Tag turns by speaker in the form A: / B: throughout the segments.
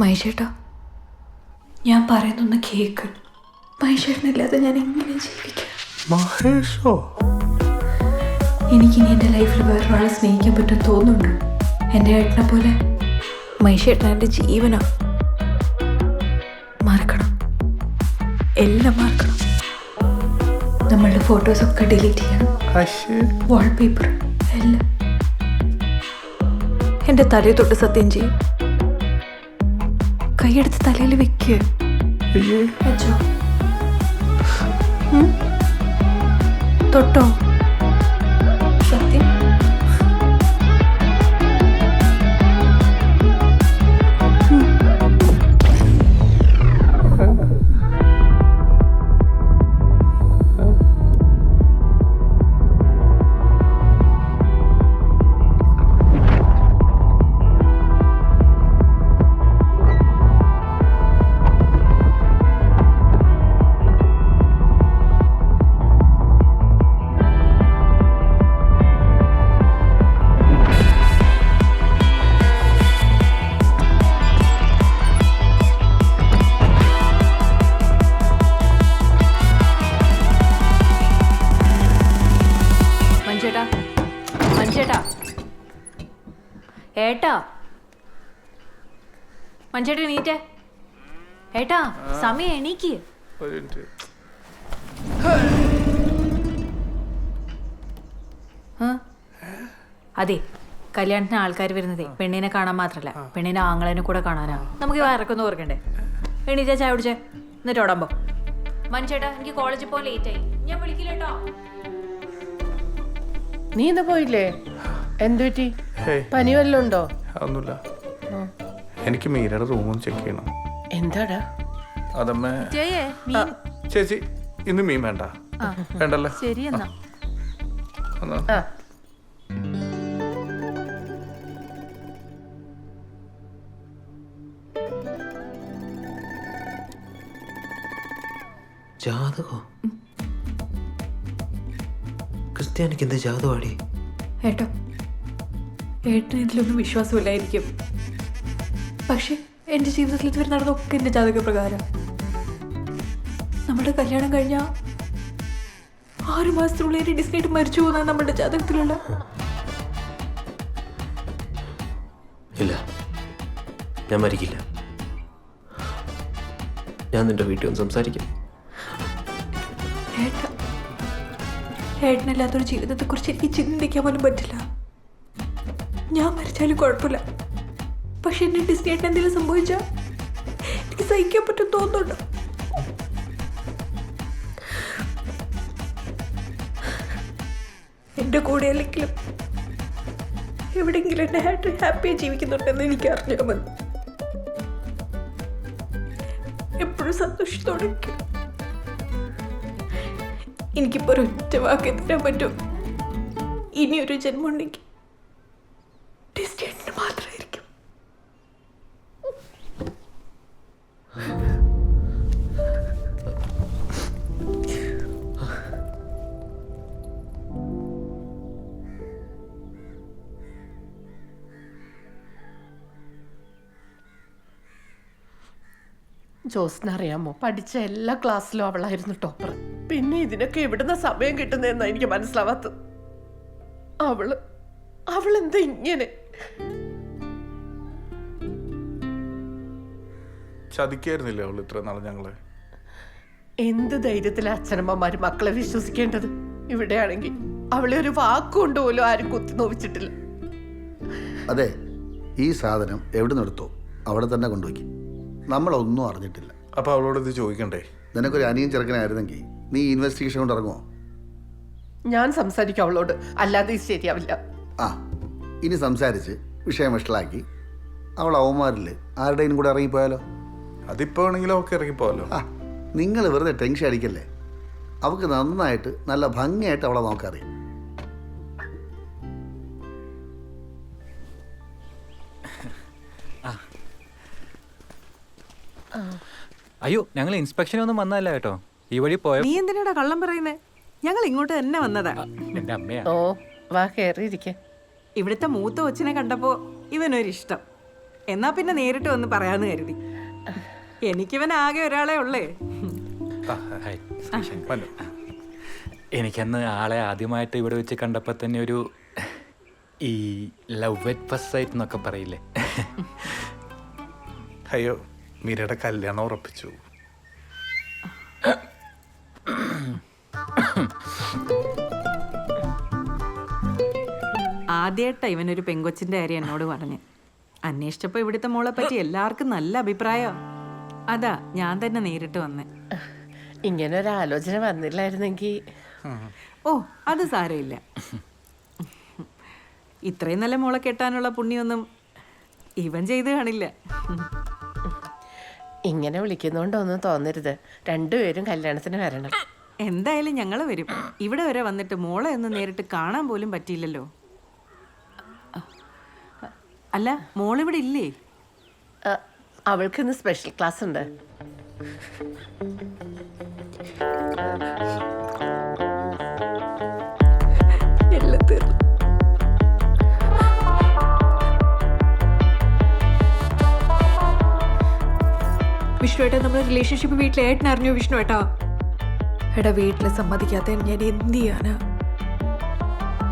A: മൈഷേട്ടാ ഞാൻ പറയുന്നൊന്ന് കേക്ക്. മഹേഷേട്ടനില്ലാതെ ഞാൻ എങ്ങനെ ജീവിക്കാം?
B: മഹേഷോ?
A: എനിക്കിനി എന്റെ ലൈഫിൽ വേറൊരാളെ സ്നേഹിക്കാൻ പറ്റും തോന്നുന്നുണ്ട്? എന്റെ ഏട്ടനെ പോലെ മഹേഷേട്ടൻ എന്റെ ജീവനാ. മറക്കണം. എല്ലാം മറക്കണം. നമ്മളുടെ ഫോട്ടോസൊക്കെ ഡിലീറ്റ് ചെയ്യണം. വാൾപേപ്പർ എല്ലാം. എന്റെ തലയിൽ തൊട്ട് സത്യം ചെയ്യും. കൈയെടുത്ത് തലയിൽ
B: വെക്ക്.
A: വെച്ചോ. തൊട്ടോ. മഞ്ചേട്ടാ എണീറ്റേ. ഏട്ടാ സമയം എണീക്ക്? അതെ കല്യാണത്തിന് ആൾക്കാർ വരുന്നതേ. പെണ്ണിനെ കാണാൻ മാത്രല്ല. പെണ്ണിനെ ആങ്ങളേനെ കൂടെ കാണാനാ. നമുക്ക് വയറക്കൊന്നും ഓർക്കണ്ടേ? എണീറ്റാ ചായ കുടിച്ചേ. എന്നിട്ട് ഓടാമ്പോ മനുഷ്യേട്ടാ എനിക്ക് കോളേജിൽ പോകാൻ ലേറ്റ് ആയി. ഞാൻ വിളിക്കില്ലേട്ടോ
C: നീ ഇന്ന് പോയില്ലേ? എന്തു പറ്റി? പനി വല്ലതും ഉണ്ടോ?
B: അതൊന്നുമില്ല എനിക്ക് മീരയുടെ റൂമും ചെക്ക് ചെയ്യണം.
C: എന്താടാ?
B: അതമ്മേ.
D: ജയേ
B: ചേച്ചി ഇന്ന് മീൻ വേണ്ട. വേണ്ടല്ലോ?
D: ശരി എന്നാ.
B: എന്നാ.
C: ആ.
E: ജാതകോ? ക്രിസ്ത്യാനിക്ക് എന്ത് ജാതകമാടി?
A: ഏട്ടോ ഏട്ടന് ഇതിലൊന്നും വിശ്വാസമില്ലായിരിക്കും. പക്ഷെ എന്റെ ജീവിതത്തിൽ ഇതുവരെ നടന്നൊക്കെ എന്റെ ജാതക പ്രകാരം. നമ്മുടെ കല്യാണം കഴിഞ്ഞ ആറ് മാസത്തിനുള്ളിൽ എന്റെ ഡിസ്നേറ്റ് മരിച്ചു പോകുന്ന നമ്മുടെ ജാതകത്തിലുള്ള.
E: ഇല്ല. ഞാൻ മരിക്കില്ല. ഞാൻ നിന്റെ വീട്ടിൽ ഒന്ന് സംസാരിക്കാം.
A: ഏട്ടനല്ലാത്തൊരു ഏട്ടനില്ലാത്തൊരു ജീവിതത്തെക്കുറിച്ച് എനിക്ക് ചിന്തിക്കാൻ പോലും പറ്റില്ല. ഞാൻ മരിച്ചാലും കുഴപ്പമില്ല. പക്ഷെ എന്റെ ഡിസ്നി ഏട്ടൻ എന്തെങ്കിലും സംഭവിച്ചാൽ എനിക്ക് സഹിക്കാൻ പറ്റും തോന്നുന്നുണ്ടോ? എന്റെ കൂടെ അല്ലെങ്കിലും എവിടെയെങ്കിലും എന്റെ ഹാറ്റ് ഹാപ്പിയായി ജീവിക്കുന്നുണ്ടെന്ന് എനിക്ക് അറിഞ്ഞാൽ മതി. എപ്പോഴും സന്തോഷത്തോടെ. എനിക്കിപ്പോൾ ഒരു ഒറ്റ വാക്ക് തരാൻ പറ്റും. ഇനിയൊരു ജന്മം ഉണ്ടെങ്കിൽ ഡിസ്റ്റേറ്റിന്
C: ജോസിനറിയാമോ പഠിച്ച എല്ലാ ക്ലാസ്സിലും അവളായിരുന്നു ടോപ്പർ. പിന്നെ ഇതിനൊക്കെ എവിടുന്ന സമയം കിട്ടുന്നതെന്നാ എനിക്ക് മനസ്സിലാവാത്തത് അവൾ എന്താ ഇങ്ങനെ?
B: ചതിക്കായിരുന്നില്ലേ അവൾ ഇത്ര നാളെ ഞങ്ങളെ?
C: എന്ത് ധൈര്യത്തിലാ അച്ഛനമ്മമാര് മക്കളെ വിശ്വസിക്കേണ്ടത്? ഇവിടെയാണെങ്കിൽ അവളെ ഒരു വാക്കുകൊണ്ട് പോലും ആരും കുത്തി നോവിച്ചിട്ടില്ല.
F: അതെ ഈ സാധനം എവിടെ നിന്നെടുത്തോ അവിടെ തന്നെ കൊണ്ടുപോയി. നമ്മളൊന്നും അറിഞ്ഞിട്ടില്ല.
B: അപ്പൊ അവളോട് ഇത് ചോദിക്കണ്ടേ?
F: നിനക്കൊരു അനിയൻ ചെറുക്കനായിരുന്നെങ്കിൽ നീ ഇൻവെസ്റ്റിഗേഷൻ കൊണ്ട് ഇറങ്ങുമോ
C: ഞാൻ സംസാരിക്കും അവളോട്. അല്ലാതെ ഇത് ശരിയാവില്ല.
F: ആ ഇനി സംസാരിച്ച് വിഷയം വഷളാക്കി അവൾ അവന്മാരിൽ ആരുടെയും കൂടെ ഇറങ്ങിപ്പോയാലോ?
B: അതിപ്പോ ആണെങ്കിലും ഒക്കെ ഇറങ്ങിപ്പോയാലോ
F: ആ നിങ്ങൾ വെറുതെ ടെൻഷൻ അടിക്കല്ലേ? അവൾക്ക് നന്നായിട്ട് നല്ല ഭംഗിയായിട്ട് അവളെ നോക്കറിയാം.
G: അയ്യോ ഞങ്ങൾ ഇൻസ്പെക്ഷനൊന്നും വന്നതല്ല കേട്ടോ. ഈ വഴി പോയ
D: നീ എന്തിനാടാ കള്ളം പറയുന്നേ? ഞങ്ങൾ ഇങ്ങോട്ട് തന്നെ വന്നതാ.
G: എന്റെ അമ്മയാ.
C: ഓ വാ കയറിയിരിക്കെ
D: ഇവിടുത്തെ മൂത്ത കൊച്ചിനെ കണ്ടപ്പോ ഇവനൊരിഷ്ടം. എന്നാ പിന്നെ നേരിട്ട് വന്ന് പറയാന്ന് കരുതി. എനിക്കിവൻ ആകെ ഒരാളെ ഉള്ളേ.
B: ആ, ഹായ്. വന്നു.
G: എനിക്കന്ന് ആളെ ആദ്യമായിട്ട് ഇവിടെ വെച്ച് കണ്ടപ്പോൾ തന്നെ ഒരു ഈ ലവ് അറ്റ് ഫസ്റ്റ് സൈറ്റ് എന്നൊക്കെ പറയില്ലേ.
B: അയ്യോ മീരയുടെ കല്യാണം ഉറപ്പിച്ചു.
D: ആദ്യമായിട്ടാ ഇവനൊരു പെങ്കൊച്ചിന്റെ കാര്യം എന്നോട് പറഞ്ഞ്. അന്വേഷിച്ചപ്പോ ഇവിടുത്തെ മോളെ പറ്റി എല്ലാവർക്കും നല്ല അഭിപ്രായം. അതാ ഞാൻ തന്നെ നേരിട്ട് വന്നേ.
C: ഇങ്ങനെ ഒരു ആലോചന വന്നില്ലായിരുന്നെങ്കിൽ
D: ഓ അത് സാരമില്ല. ഇത്രയും നല്ല മോളെ കെട്ടാനുള്ള പുണ്യൊന്നും ഇവൻ ചെയ്ത് കാണില്ല.
C: ഇങ്ങനെ വിളിക്കുന്നോണ്ടൊന്നും തോന്നരുത്. രണ്ടുപേരും കല്യാണത്തിന് വരണം.
D: എന്തായാലും ഞങ്ങൾ വരും. ഇവിടെ വരെ വന്നിട്ട് മോളെ ഒന്ന് നേരിട്ട് കാണാൻ പോലും പറ്റിയില്ലല്ലോ. അല്ല മോളിവിടെ ഇല്ലേ?
C: അവൾക്ക് ഇന്ന് സ്പെഷ്യൽ ക്ലാസ് ഉണ്ട്
A: വിഷ്ണു നമ്മുടെ റിലേഷൻഷിപ്പ് വീട്ടിലെ ഏട്ടൻ അറിഞ്ഞു വിഷ്ണു ഏട്ടാ എടാ വീട്ടിൽ സമ്മതിക്കാത്ത ഞാൻ എന്ത്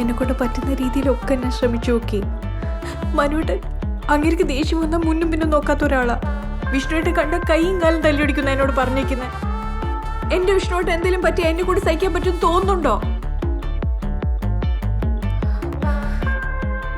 A: എന്നെ കൊണ്ട് പറ്റുന്ന രീതിയിലൊക്കെ ഞാൻ ശ്രമിച്ചു നോക്കി. മനുവേട്ടൻ അങ്ങേക്ക് ദേഷ്യം വന്നാൽ മുന്നും പിന്നും നോക്കാത്ത ഒരാളാ. വിഷ്ണുവേട്ടൻ കണ്ട കൈയും കാലും തല്ലിയൊടിക്കുന്ന എന്നോട് പറഞ്ഞേക്കുന്നത് എന്റെ വിഷ്ണുവേട്ടൻ എന്തെങ്കിലും പറ്റി എന്നെ കൂടി സഹിക്കാൻ പറ്റും തോന്നുന്നുണ്ടോ?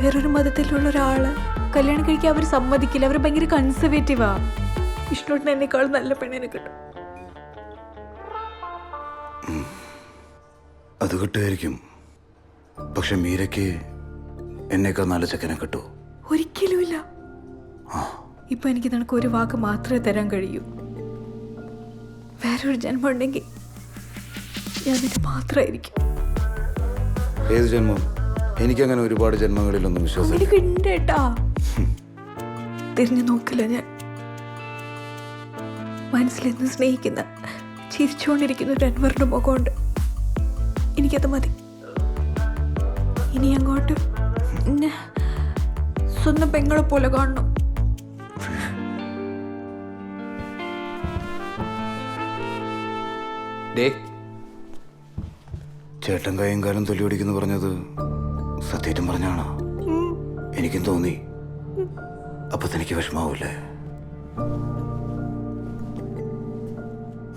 A: വേറൊരു മതത്തിലുള്ള ഒരാൾ കല്യാണം കഴിക്കാൻ അവർ സമ്മതിക്കില്ല. അവർ ഭയങ്കര കൺസർവേറ്റീവാ വിഷ്ണുവേട്ടൻ എന്നെക്കാളും നല്ല പെണ്ണിനെ കിട്ടും.
F: അത് കിട്ടുമായിരിക്കും. പക്ഷെ മീരയ്ക്ക് എന്നേക്കാൾ നല്ല ചെക്കനെ കിട്ടൂ
A: ഒരിക്കലുമില്ല. ഇപ്പൊ എനിക്ക് നിനക്ക് ഒരു വാക്ക് മാത്രമേ തരാൻ കഴിയൂ. വേറൊരു ജന്മം ഉണ്ടെങ്കിൽ ഞാൻ നിന്റെ മാത്രമായിരിക്കും.
F: ഏത് ജന്മം? എനിക്കങ്ങനെ ഒരുപാട് ജന്മങ്ങളിലൊന്നും വിശ്വാസം
A: തിരിഞ്ഞു നോക്കില്ല ഞാൻ. മനസ്സിലെന്ന് സ്നേഹിക്കുന്ന ചിരിച്ചുകൊണ്ടിരിക്കുന്ന ഒരു അൻവറിന്റെ മുഖമുണ്ട്. എനിക്കത് മതി. ഇനി അങ്ങോട്ട് എന്നെ സ്വന്തം പെങ്ങളെ പോലെ കാണണം.
F: ചേട്ടൻ കൈയും കാലം തൊല്ലി ഓടിക്കുന്നു പറഞ്ഞത് സത്യേറ്റം പറഞ്ഞാണോ? എനിക്കും തോന്നി. അപ്പൊ തനിക്ക് വിഷമാവൂലേ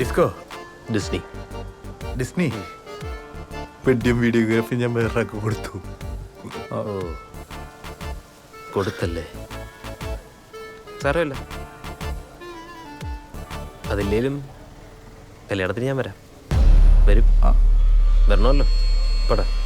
B: ഡിസ്കോ?
E: ഡിസ്നി.
B: ഡിസ്നി? വെഡ്ഡിയും വീഡിയോഗ്രാഫി ഞാൻ വേറെ കൊടുത്തു.
E: ഓ. കൊടുത്തല്ലേ? സാരമില്ല. അതില്ലേലും കല്യാണത്തിന് ഞാൻ വരാം. വരും. വരണമല്ലോ. പടാ.